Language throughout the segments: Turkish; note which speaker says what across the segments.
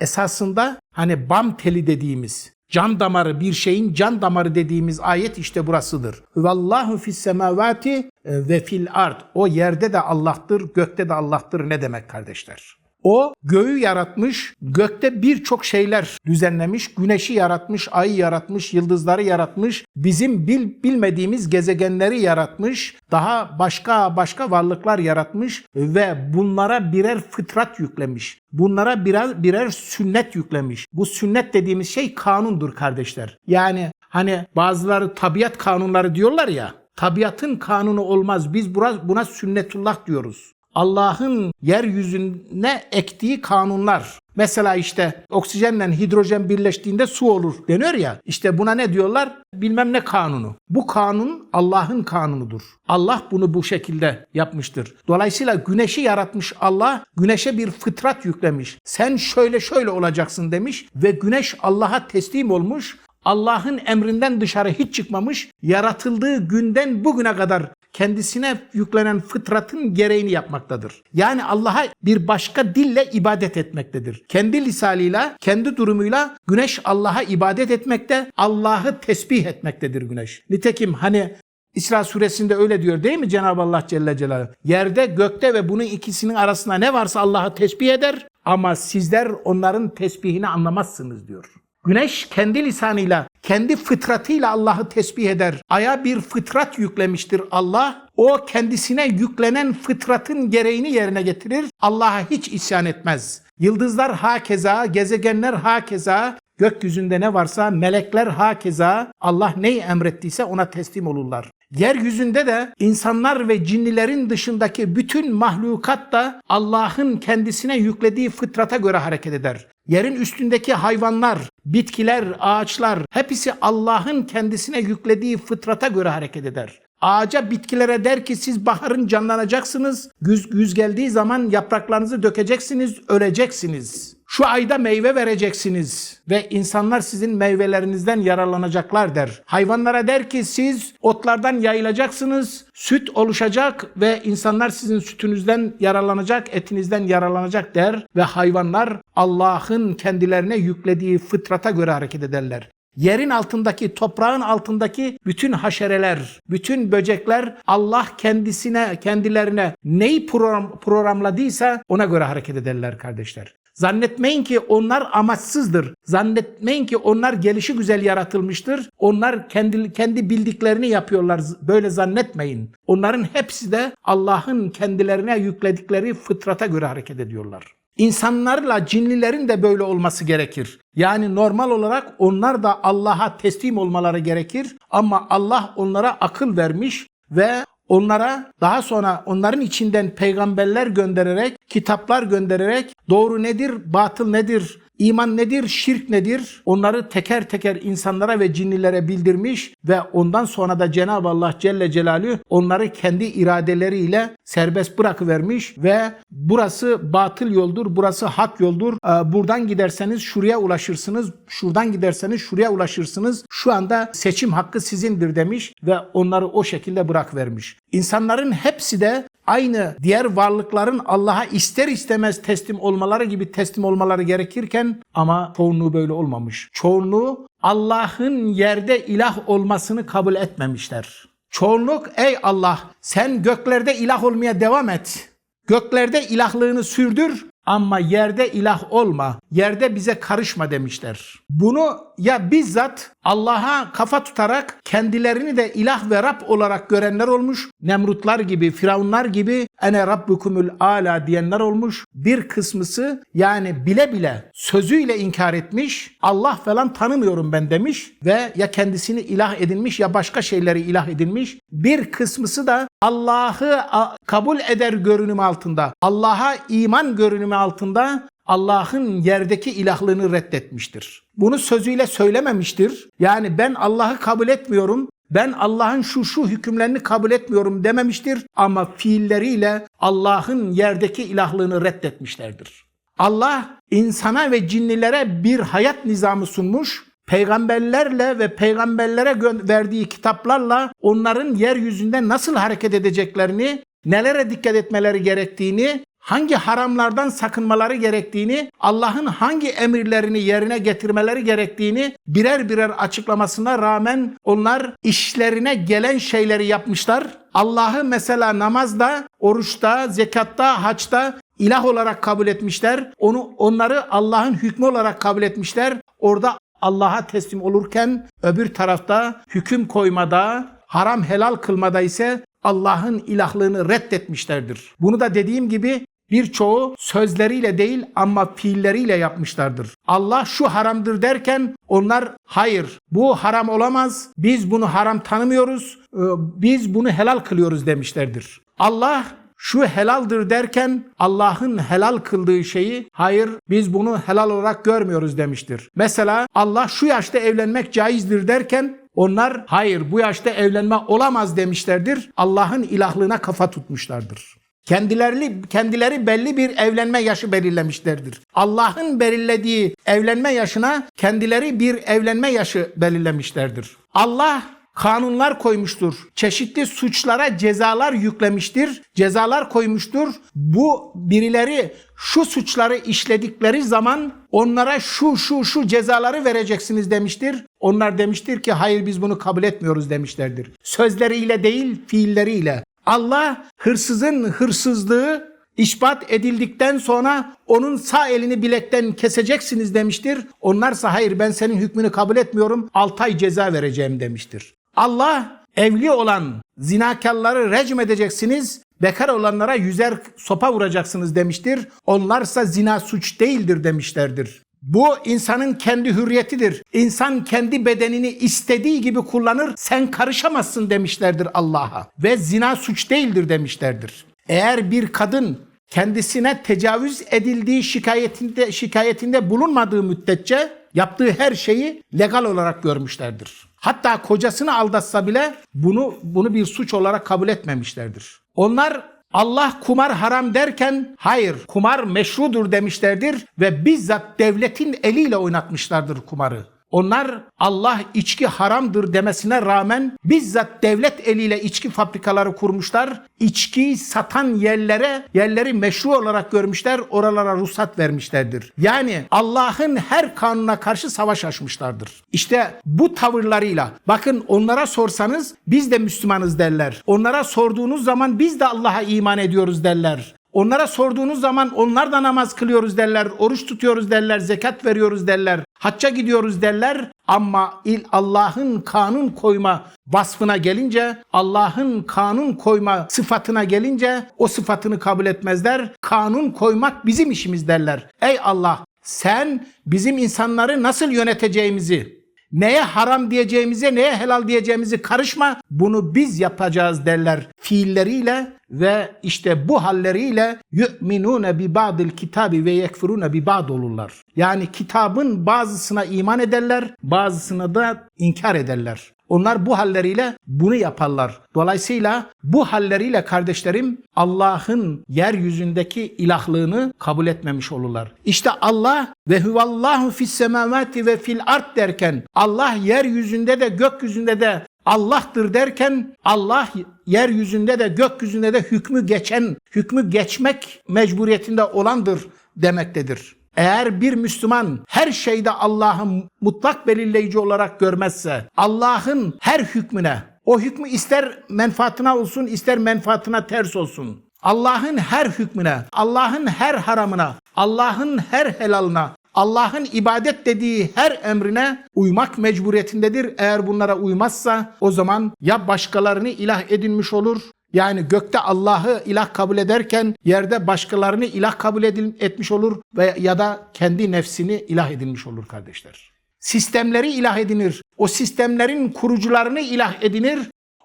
Speaker 1: esasında hani bam teli dediğimiz can damarı bir şeyin can damarı dediğimiz ayet işte burasıdır. Vallahu fis semavati e, ve fil ard. O yerde de Allah'tır, gökte de Allah'tır ne demek kardeşler? O göğü yaratmış, gökte birçok şeyler düzenlemiş, güneşi yaratmış, ayı yaratmış, yıldızları yaratmış, bizim bil, bilmediğimiz gezegenleri yaratmış, daha başka başka varlıklar yaratmış ve bunlara birer fıtrat yüklemiş. Bunlara birer birer sünnet yüklemiş. Bu sünnet dediğimiz şey kanundur kardeşler. Yani hani bazıları tabiat kanunları diyorlar ya. Tabiatın kanunu olmaz. Biz buna sünnetullah diyoruz. Allah'ın yeryüzüne ektiği kanunlar. Mesela işte oksijenle hidrojen birleştiğinde su olur deniyor ya. İşte buna ne diyorlar? Bilmem ne kanunu. Bu kanun Allah'ın kanunudur. Allah bunu bu şekilde yapmıştır. Dolayısıyla güneşi yaratmış Allah güneşe bir fıtrat yüklemiş. Sen şöyle şöyle olacaksın demiş ve güneş Allah'a teslim olmuş. Allah'ın emrinden dışarı hiç çıkmamış. Yaratıldığı günden bugüne kadar kendisine yüklenen fıtratın gereğini yapmaktadır. Yani Allah'a bir başka dille ibadet etmektedir. Kendi lisanıyla, kendi durumuyla güneş Allah'a ibadet etmekte, Allah'ı tesbih etmektedir güneş. Nitekim hani İsra suresinde öyle diyor değil mi Cenab-ı Allah Celle Celaluhu? Yerde, gökte ve bunun ikisinin arasında ne varsa Allah'ı tesbih eder ama sizler onların tesbihini anlamazsınız diyor. Güneş kendi lisanıyla, kendi fıtratıyla Allah'ı tesbih eder. Aya bir fıtrat yüklemiştir Allah. O kendisine yüklenen fıtratın gereğini yerine getirir. Allah'a hiç isyan etmez. Yıldızlar hakeza, gezegenler hakeza, gökyüzünde ne varsa melekler hakeza Allah neyi emrettiyse ona teslim olurlar. Yeryüzünde de insanlar ve cinlilerin dışındaki bütün mahlukat da Allah'ın kendisine yüklediği fıtrata göre hareket eder. Yerin üstündeki hayvanlar, bitkiler, ağaçlar hepsi Allah'ın kendisine yüklediği fıtrata göre hareket eder. Ağaca, bitkilere der ki siz baharın canlanacaksınız. Güz, güz geldiği zaman yapraklarınızı dökeceksiniz, öleceksiniz. Şu ayda meyve vereceksiniz ve insanlar sizin meyvelerinizden yararlanacaklar der. Hayvanlara der ki siz otlardan yayılacaksınız, süt oluşacak ve insanlar sizin sütünüzden yararlanacak, etinizden yararlanacak der ve hayvanlar Allah'ın kendilerine yüklediği fıtrata göre hareket ederler. Yerin altındaki, toprağın altındaki bütün haşereler, bütün böcekler Allah kendisine, kendilerine neyi program, programladıysa ona göre hareket ederler kardeşler. Zannetmeyin ki onlar amaçsızdır. Zannetmeyin ki onlar gelişi güzel yaratılmıştır. Onlar kendi kendi bildiklerini yapıyorlar. Böyle zannetmeyin. Onların hepsi de Allah'ın kendilerine yükledikleri fıtrata göre hareket ediyorlar. İnsanlarla cinlilerin de böyle olması gerekir. Yani normal olarak onlar da Allah'a teslim olmaları gerekir ama Allah onlara akıl vermiş ve onlara daha sonra onların içinden peygamberler göndererek, kitaplar göndererek doğru nedir, batıl nedir, iman nedir, şirk nedir? Onları teker teker insanlara ve cinlilere bildirmiş ve ondan sonra da Cenab-ı Allah Celle Celaluhu onları kendi iradeleriyle serbest bırakıvermiş ve burası batıl yoldur, burası hak yoldur. Ee, Buradan giderseniz şuraya ulaşırsınız, şuradan giderseniz şuraya ulaşırsınız. Şu anda seçim hakkı sizindir demiş ve onları o şekilde bırakıvermiş. İnsanların hepsi de aynı diğer varlıkların Allah'a ister istemez teslim olmaları gibi teslim olmaları gerekirken ama çoğunluğu böyle olmamış. Çoğunluğu Allah'ın yerde ilah olmasını kabul etmemişler. Çoğunluk ey Allah sen göklerde ilah olmaya devam et. Göklerde ilahlığını sürdür ama yerde ilah olma, yerde bize karışma demişler. Bunu ya bizzat Allah'a kafa tutarak kendilerini de ilah ve Rab olarak görenler olmuş. Nemrutlar gibi, Firavunlar gibi ene rabbukumul ala diyenler olmuş. Bir kısmısı yani bile bile sözüyle inkar etmiş. Allah falan tanımıyorum ben demiş ve ya kendisini ilah edinmiş ya başka şeyleri ilah edinmiş. Bir kısmısı da Allah'ı kabul eder görünüm altında. Allah'a iman görünümü altında Allah'ın yerdeki ilahlığını reddetmiştir. Bunu sözüyle söylememiştir. Yani ben Allah'ı kabul etmiyorum, ben Allah'ın şu şu hükümlerini kabul etmiyorum dememiştir ama fiilleriyle Allah'ın yerdeki ilahlığını reddetmişlerdir. Allah insana ve cinlilere bir hayat nizamı sunmuş, peygamberlerle ve peygamberlere verdiği kitaplarla onların yeryüzünde nasıl hareket edeceklerini, nelere dikkat etmeleri gerektiğini hangi haramlardan sakınmaları gerektiğini, Allah'ın hangi emirlerini yerine getirmeleri gerektiğini birer birer açıklamasına rağmen onlar işlerine gelen şeyleri yapmışlar. Allah'ı mesela namazda, oruçta, zekatta, haçta ilah olarak kabul etmişler. Onu onları Allah'ın hükmü olarak kabul etmişler. Orada Allah'a teslim olurken öbür tarafta hüküm koymada, haram helal kılmada ise Allah'ın ilahlığını reddetmişlerdir. Bunu da dediğim gibi birçoğu sözleriyle değil ama fiilleriyle yapmışlardır. Allah şu haramdır derken onlar hayır bu haram olamaz. Biz bunu haram tanımıyoruz. e, Biz bunu helal kılıyoruz demişlerdir. Allah şu helaldir derken Allah'ın helal kıldığı şeyi hayır biz bunu helal olarak görmüyoruz demiştir. Mesela Allah şu yaşta evlenmek caizdir derken onlar hayır bu yaşta evlenme olamaz demişlerdir. Allah'ın ilahlığına kafa tutmuşlardır. Kendileri kendileri belli bir evlenme yaşı belirlemişlerdir. Allah'ın belirlediği evlenme yaşına kendileri bir evlenme yaşı belirlemişlerdir. Allah kanunlar koymuştur. Çeşitli suçlara cezalar yüklemiştir. Cezalar koymuştur. Bu birileri şu suçları işledikleri zaman onlara şu şu şu cezaları vereceksiniz demiştir. Onlar demiştir ki hayır biz bunu kabul etmiyoruz demişlerdir. Sözleriyle değil fiilleriyle. Allah hırsızın hırsızlığı ispat edildikten sonra onun sağ elini bilekten keseceksiniz demiştir. Onlarsa hayır ben senin hükmünü kabul etmiyorum 6 ay ceza vereceğim demiştir. Allah evli olan zinakarları recm edeceksiniz, bekar olanlara yüzer sopa vuracaksınız demiştir. Onlarsa zina suç değildir demişlerdir. Bu insanın kendi hürriyetidir. İnsan kendi bedenini istediği gibi kullanır, sen karışamazsın demişlerdir Allah'a. Ve zina suç değildir demişlerdir. Eğer bir kadın kendisine tecavüz edildiği şikayetinde şikayetinde bulunmadığı müddetçe yaptığı her şeyi legal olarak görmüşlerdir. Hatta kocasını aldatsa bile bunu bunu bir suç olarak kabul etmemişlerdir. Onlar Allah kumar haram derken hayır kumar meşrudur demişlerdir ve bizzat devletin eliyle oynatmışlardır kumarı. Onlar Allah içki haramdır demesine rağmen bizzat devlet eliyle içki fabrikaları kurmuşlar. İçkiyi satan yerlere yerleri meşru olarak görmüşler, oralara ruhsat vermişlerdir. Yani Allah'ın her kanuna karşı savaş açmışlardır. İşte bu tavırlarıyla bakın onlara sorsanız biz de Müslümanız derler. Onlara sorduğunuz zaman biz de Allah'a iman ediyoruz derler. Onlara sorduğunuz zaman onlar da namaz kılıyoruz derler, oruç tutuyoruz derler, zekat veriyoruz derler, hacca gidiyoruz derler. Ama il Allah'ın kanun koyma vasfına gelince, Allah'ın kanun koyma sıfatına gelince o sıfatını kabul etmezler. Kanun koymak bizim işimiz derler. Ey Allah sen bizim insanları nasıl yöneteceğimizi, neye haram diyeceğimize, neye helal diyeceğimizi karışma. Bunu biz yapacağız derler fiilleriyle ve işte bu halleriyle yu'minune bi ba'dil kitabi ve yekfurune bi ba'd olurlar. Yani kitabın bazısına iman ederler, bazısına da inkar ederler. Onlar bu halleriyle bunu yaparlar. Dolayısıyla bu halleriyle kardeşlerim Allah'ın yeryüzündeki ilahlığını kabul etmemiş olurlar. İşte Allah ve huvallahu fis semavati ve fil art derken Allah yeryüzünde de gökyüzünde de Allah'tır derken Allah yeryüzünde de gökyüzünde de hükmü geçen, hükmü geçmek mecburiyetinde olandır demektedir. Eğer bir Müslüman her şeyde Allah'ı mutlak belirleyici olarak görmezse, Allah'ın her hükmüne, o hükmü ister menfaatına olsun, ister menfaatına ters olsun, Allah'ın her hükmüne, Allah'ın her haramına, Allah'ın her helalına, Allah'ın ibadet dediği her emrine uymak mecburiyetindedir. Eğer bunlara uymazsa o zaman ya başkalarını ilah edinmiş olur yani gökte Allah'ı ilah kabul ederken yerde başkalarını ilah kabul edil- etmiş olur ve ya da kendi nefsini ilah edinmiş olur kardeşler. Sistemleri ilah edinir. O sistemlerin kurucularını ilah edinir.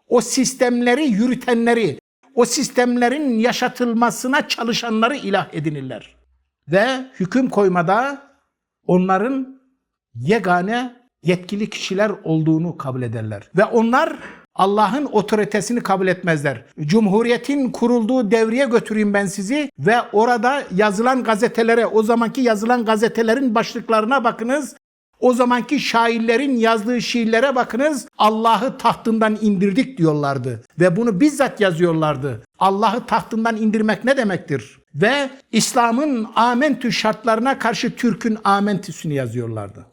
Speaker 1: O sistemleri yürütenleri, o sistemlerin yaşatılmasına çalışanları ilah edinirler. Ve hüküm koymada onların yegane yetkili kişiler olduğunu kabul ederler. Ve onlar Allah'ın otoritesini kabul etmezler. Cumhuriyetin kurulduğu devreye götüreyim ben sizi ve orada yazılan gazetelere, o zamanki yazılan gazetelerin başlıklarına bakınız. O zamanki şairlerin yazdığı şiirlere bakınız. Allah'ı tahtından indirdik diyorlardı. Ve bunu bizzat yazıyorlardı. Allah'ı tahtından indirmek ne demektir? Ve İslam'ın amentü şartlarına karşı Türk'ün amentüsünü yazıyorlardı.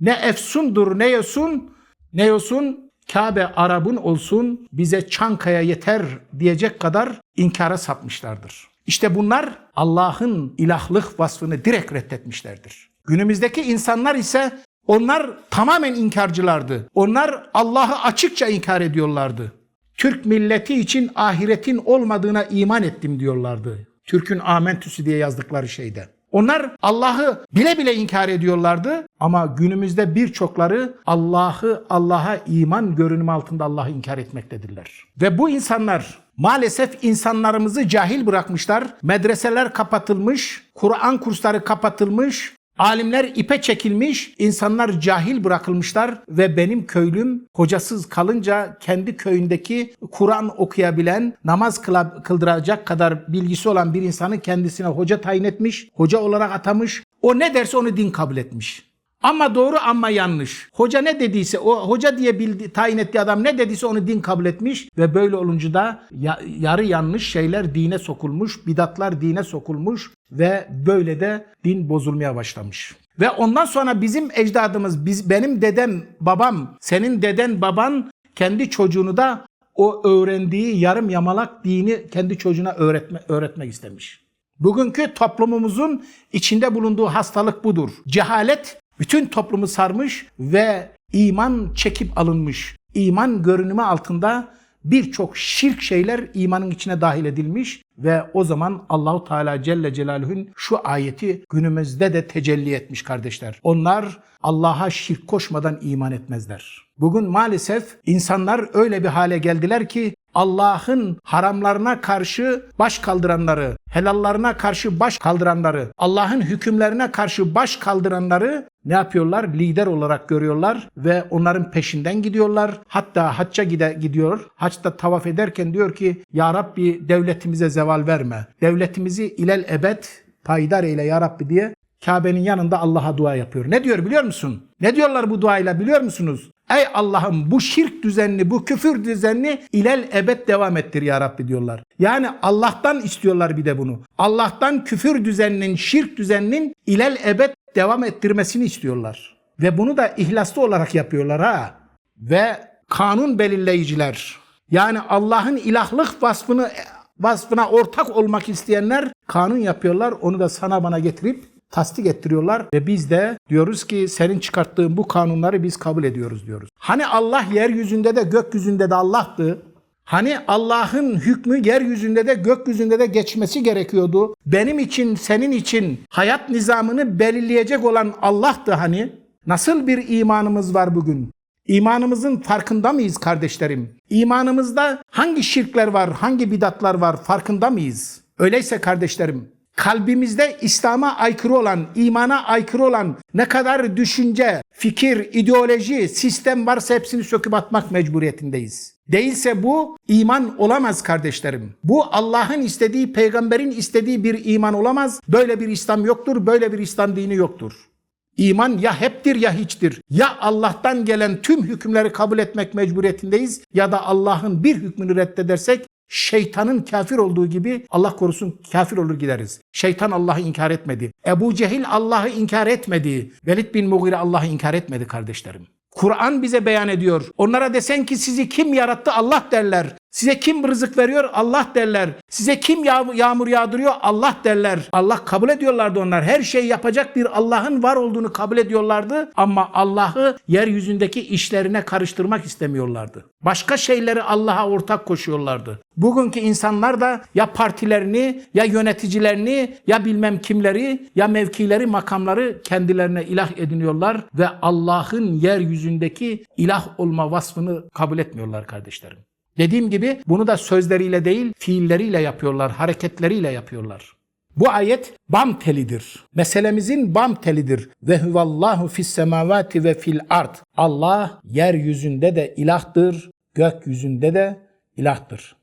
Speaker 1: Ne efsundur ne yosun, ne yosun Kabe Arap'ın olsun bize Çankaya yeter diyecek kadar inkara sapmışlardır. İşte bunlar Allah'ın ilahlık vasfını direkt reddetmişlerdir. Günümüzdeki insanlar ise onlar tamamen inkarcılardı. Onlar Allah'ı açıkça inkar ediyorlardı. Türk milleti için ahiretin olmadığına iman ettim diyorlardı. Türk'ün amentüsü diye yazdıkları şeyde. Onlar Allah'ı bile bile inkar ediyorlardı ama günümüzde birçokları Allah'ı Allah'a iman görünümü altında Allah'ı inkar etmektedirler. Ve bu insanlar maalesef insanlarımızı cahil bırakmışlar. Medreseler kapatılmış, Kur'an kursları kapatılmış, Alimler ipe çekilmiş, insanlar cahil bırakılmışlar ve benim köylüm hocasız kalınca kendi köyündeki Kur'an okuyabilen, namaz kıldıracak kadar bilgisi olan bir insanı kendisine hoca tayin etmiş, hoca olarak atamış. O ne derse onu din kabul etmiş. Ama doğru ama yanlış. Hoca ne dediyse o hoca diye bildi, tayin ettiği adam ne dediyse onu din kabul etmiş ve böyle olunca da ya- yarı yanlış şeyler dine sokulmuş, bidatlar dine sokulmuş ve böyle de din bozulmaya başlamış. Ve ondan sonra bizim ecdadımız, biz, benim dedem, babam, senin deden, baban kendi çocuğunu da o öğrendiği yarım yamalak dini kendi çocuğuna öğretme, öğretmek istemiş. Bugünkü toplumumuzun içinde bulunduğu hastalık budur. Cehalet bütün toplumu sarmış ve iman çekip alınmış. İman görünümü altında birçok şirk şeyler imanın içine dahil edilmiş ve o zaman Allahu Teala Celle Celaluhu'nun şu ayeti günümüzde de tecelli etmiş kardeşler. Onlar Allah'a şirk koşmadan iman etmezler. Bugün maalesef insanlar öyle bir hale geldiler ki Allah'ın haramlarına karşı baş kaldıranları, helallarına karşı baş kaldıranları, Allah'ın hükümlerine karşı baş kaldıranları ne yapıyorlar? Lider olarak görüyorlar ve onların peşinden gidiyorlar. Hatta hacca gide, gidiyor. Haçta tavaf ederken diyor ki Ya Rabbi devletimize zeval verme. Devletimizi ilel ebed payidar eyle Ya Rabbi diye Kabe'nin yanında Allah'a dua yapıyor. Ne diyor biliyor musun? Ne diyorlar bu duayla biliyor musunuz? Ey Allah'ım bu şirk düzenini, bu küfür düzenini ilel ebed devam ettir ya Rabbi diyorlar. Yani Allah'tan istiyorlar bir de bunu. Allah'tan küfür düzeninin, şirk düzeninin ilel ebed devam ettirmesini istiyorlar. Ve bunu da ihlaslı olarak yapıyorlar ha. Ve kanun belirleyiciler yani Allah'ın ilahlık vasfını vasfına ortak olmak isteyenler kanun yapıyorlar. Onu da sana bana getirip tasdik ettiriyorlar ve biz de diyoruz ki senin çıkarttığın bu kanunları biz kabul ediyoruz diyoruz. Hani Allah yeryüzünde de gökyüzünde de Allah'tı. Hani Allah'ın hükmü yeryüzünde de gökyüzünde de geçmesi gerekiyordu. Benim için, senin için hayat nizamını belirleyecek olan Allah'tı hani. Nasıl bir imanımız var bugün? İmanımızın farkında mıyız kardeşlerim? İmanımızda hangi şirkler var, hangi bidatlar var farkında mıyız? Öyleyse kardeşlerim, kalbimizde İslam'a aykırı olan, imana aykırı olan ne kadar düşünce, fikir, ideoloji, sistem varsa hepsini söküp atmak mecburiyetindeyiz. Değilse bu iman olamaz kardeşlerim. Bu Allah'ın istediği, peygamberin istediği bir iman olamaz. Böyle bir İslam yoktur, böyle bir İslam dini yoktur. İman ya heptir ya hiçtir. Ya Allah'tan gelen tüm hükümleri kabul etmek mecburiyetindeyiz ya da Allah'ın bir hükmünü reddedersek şeytanın kafir olduğu gibi Allah korusun kafir olur gideriz. Şeytan Allah'ı inkar etmedi. Ebu Cehil Allah'ı inkar etmedi. Velid bin Mughire Allah'ı inkar etmedi kardeşlerim. Kur'an bize beyan ediyor. Onlara desen ki sizi kim yarattı Allah derler. Size kim rızık veriyor Allah derler. Size kim yağ- yağmur yağdırıyor Allah derler. Allah kabul ediyorlardı onlar. Her şeyi yapacak bir Allah'ın var olduğunu kabul ediyorlardı. Ama Allah'ı yeryüzündeki işlerine karıştırmak istemiyorlardı. Başka şeyleri Allah'a ortak koşuyorlardı. Bugünkü insanlar da ya partilerini ya yöneticilerini ya bilmem kimleri ya mevkileri makamları kendilerine ilah ediniyorlar ve Allah'ın yeryüzündeki ilah olma vasfını kabul etmiyorlar kardeşlerim. Dediğim gibi bunu da sözleriyle değil fiilleriyle yapıyorlar, hareketleriyle yapıyorlar. Bu ayet bam telidir. Meselemizin bam telidir. Ve huvallahu fis semavati ve fil ard. Allah yeryüzünde de ilahtır, gökyüzünde de ilahtır.